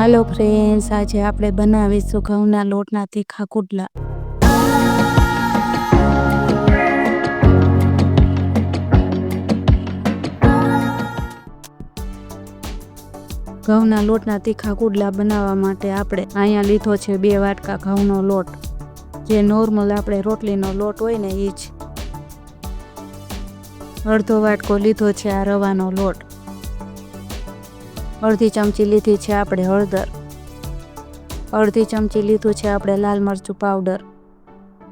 હાલો friends આજે આપણે બનાવીશું ઘઉંના લોટના તીખા કુડલા ઘઉંના લોટના તીખા કુડલા બનાવવા માટે આપણે અહીંયા લીધો છે બે વાટકા ઘઉંનો લોટ. જે નોર્મલ આપણે રોટલીનો લોટ હોય ને એ જ. અડધો વાટકો લીધો છે આ રવાનો લોટ. અડધી ચમચી લીધી છે આપણે હળદર. અડધી ચમચી લીધું છે આપણે લાલ મરચું પાવડર.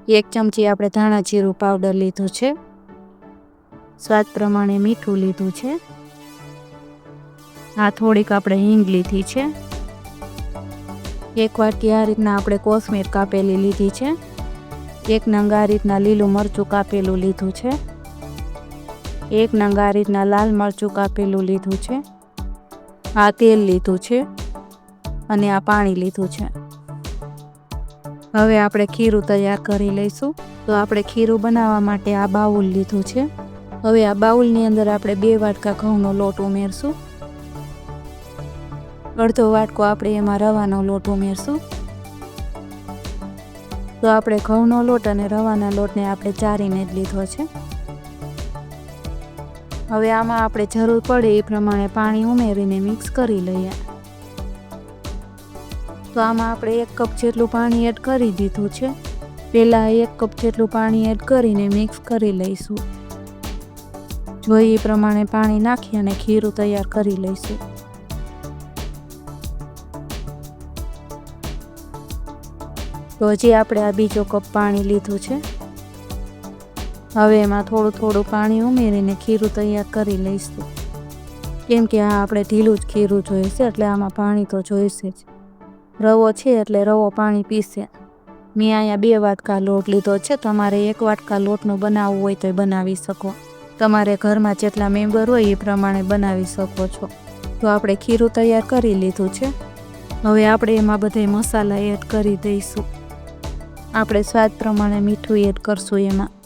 એક ચમચી આપણે ધાણા જીરું પાવડર લીધું છે. સ્વાદ પ્રમાણે મીઠું લીધું છે. આ થોડીક આપણે હિંગ લીધી છે. એક વાટકી આ રીતના આપણે કોથમીર કાપેલી લીધી છે. એક નંગ આ રીતના લીલું મરચું કાપેલું લીધું છે. એક નંગ આ રીતના લાલ મરચું કાપેલું લીધું છે. આ તેલ લીધું છે અને આ પાણી લીધું છે. હવે આપણે ખીરું તૈયાર કરી લઈશું. તો આપણે ખીરું બનાવવા માટે આ બાઉલ લીધું છે. હવે આ બાઉલની અંદર આપણે બે વાટકા ઘઉંનો લોટ ઉમેરશું. અડધો વાટકો આપણે એમાં રવાનો લોટ ઉમેરશું. તો આપણે ઘઉંનો લોટ અને રવાના લોટને આપણે ચારીને જ લીધો છે. હવે આમાં આપણે જરૂર પડે એ પ્રમાણે પાણી ઉમેરીને મિક્સ કરી લઈએ. તો આમાં આપણે એક કપ જેટલું પાણી એડ કરી દીધું છે. પહેલાં એક કપ જેટલું પાણી એડ કરીને મિક્સ કરી લઈશું. જોઈએ એ પ્રમાણે પાણી નાખી અને ખીરું તૈયાર કરી લઈશું. તો હજી આપણે આ બીજો કપ પાણી લીધું છે. હવે એમાં થોડું થોડું પાણી ઉમેરીને ખીરું તૈયાર કરી લઈશું. કેમ કે આ આપણે ઢીલું જ ખીરું જોઈશે, એટલે આમાં પાણી તો જોઈશે જ. રવો છે એટલે રવો પાણી પીશે. મેં અહીંયા બે વાટકા લોટ લીધો છે, તમારે એક વાટકા લોટનું બનાવવું હોય તો બનાવી શકો. તમારે ઘરમાં જેટલા મેમ્બર હોય એ પ્રમાણે બનાવી શકો છો. તો આપણે ખીરું તૈયાર કરી લીધું છે. હવે આપણે એમાં બધા મસાલા એડ કરી દઈશું. આપણે સ્વાદ પ્રમાણે મીઠું એડ કરશું એમાં.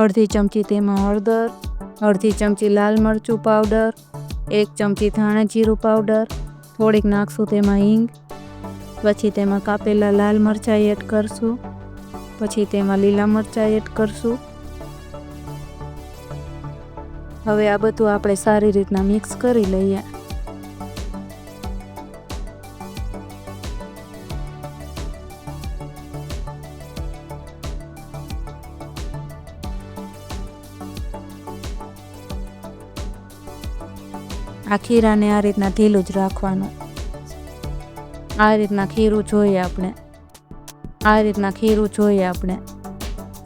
અડધી ચમચી તેમાં હળદર, અડધી ચમચી લાલ મરચું પાવડર, એક ચમચી ધાણા જીરું પાવડર, થોડીક નાખશું તેમાં હિંગ, પછી તેમાં કાપેલા લાલ મરચાં એડ કરશું, પછી તેમાં લીલા મરચાં એડ કરશું. હવે આ બધું આપણે સારી રીતના મિક્સ કરી લઈએ. આ ખીરાને આ રીતના ઢીલું જ રાખવાનું. આ રીતના ખીરું જોઈએ આપણે. આ રીતના ખીરું જોઈએ આપણે.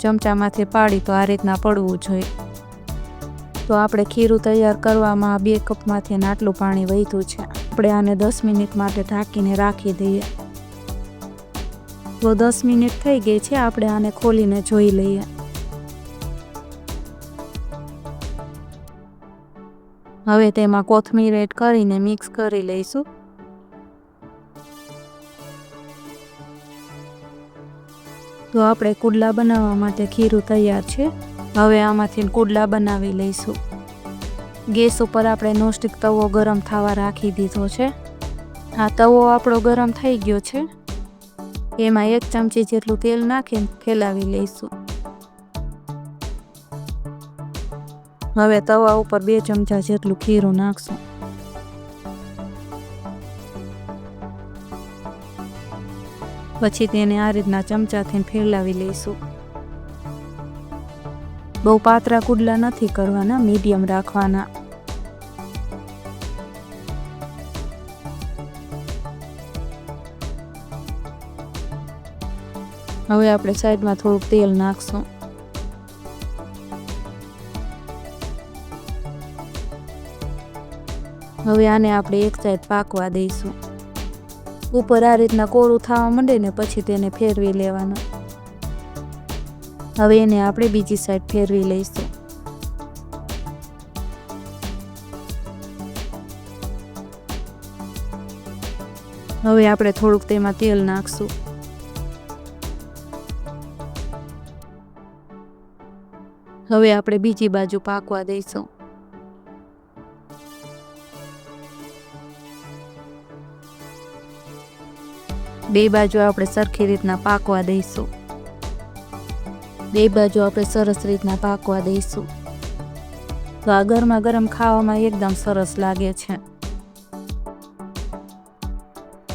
ચમચામાંથી પાડી તો આ રીતના પડવું જોઈએ. તો આપણે ખીરું તૈયાર કરવામાં બે કપમાંથી આટલું પાણી વહીતું છે. આપણે આને દસ મિનિટ માટે ઢાંકીને રાખી દઈએ. તો દસ મિનિટ થઈ ગઈ છે, આપણે આને ખોલીને જોઈ લઈએ. હવે તેમાં કોથમીર એડ કરીને મિક્સ કરી લઈશું. તો આપણે કુડલા બનાવવા માટે ખીરું તૈયાર છે. હવે આમાંથી કુડલા બનાવી લઈશું. ગેસ ઉપર આપણે નોસ્ટિક તવો ગરમ થવા રાખી દીધો છે. આ તવો આપણો ગરમ થઈ ગયો છે. એમાં એક ચમચી જેટલું તેલ નાખીને ફેલાવી લઈશું. હવે તવા ઉપર બે ચમચા જેટલું ખીરું નાખશું. પછી તેને આ રીતના ચમચાથી ફેરલાવી લઈશું. બહુ પાતળા કુડલા નથી કરવાના, મીડિયમ રાખવાના. હવે આપણે સાઈડમાં થોડુંક તેલ નાખશું. હવે આને આપણે એક સાઈડ પાકવા દઈશું. ઉપર આ રીતના કોળું થવા માંડે ને પછી તેને ફેરવી લેવાનું. હવે એને આપણે બીજી સાઈડ ફેરવી લઈશું. હવે આપણે થોડુંક તેમાં તેલ નાખશું. હવે આપણે બીજી બાજુ પાકવા દઈશું. બે બાજુ આપણે સરખી રીતના પાકવા દઈશું. બે બાજુ આપણે સરસ રીતના પાકવા દઈશું. તો આ ગરમા ગરમ ખાવામાં એકદમ સરસ લાગે છે.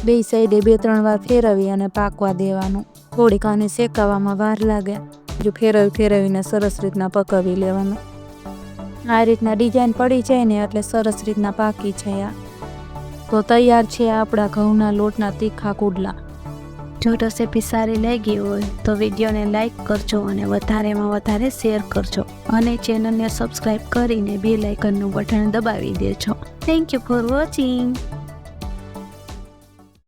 બે સાઈડે બે ત્રણ વાર ફેરવી અને પાકવા દેવાનું. થોડીક આને શેકાવામાં વાર લાગે. જો ફેરવી ફેરવીને સરસ રીતના પકાવી લેવાનું. આ રીતના ડિઝાઇન પડી જાય ને એટલે સરસ રીતના પાકી છે આ. તો તૈયાર છે આપણા ઘઉંના લોટના તીખા કુડલા. જો રેસીપી સારી લાગી હોય તો વિડીયોને લાઇક કરજો અને વધારેમાં વધારે શેર કરજો. અને ચેનલને સબસ્ક્રાઈબ કરીને બે લાઇકનનું બટન દબાવી દેજો. Thank you for watching